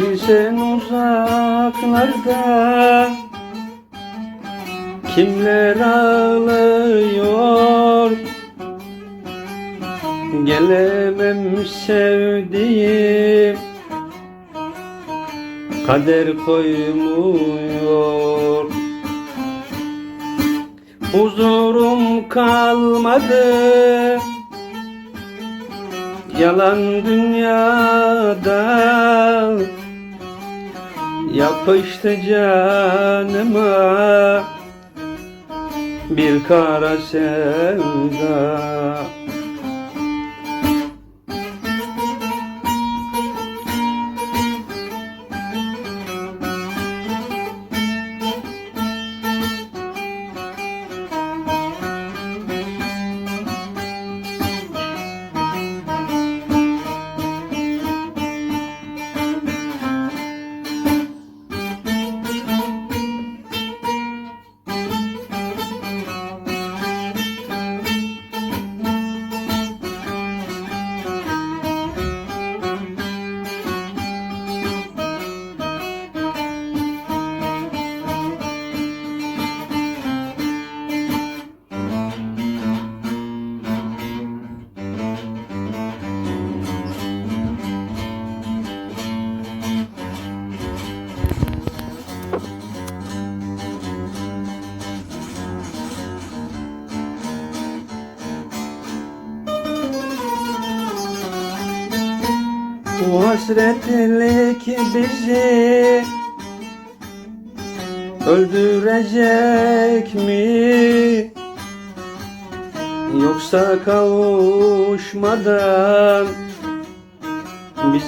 Bilsen uzaklarda Kimler ağlıyor? Gelemem sevdiğim. Kader koymuyor. Huzurum kalmadı. Yalan dünyada Yapıştı canıma. Bir kara sevda Bu hasretlik bizi öldürecek mi? Yoksa kavuşmadan bizi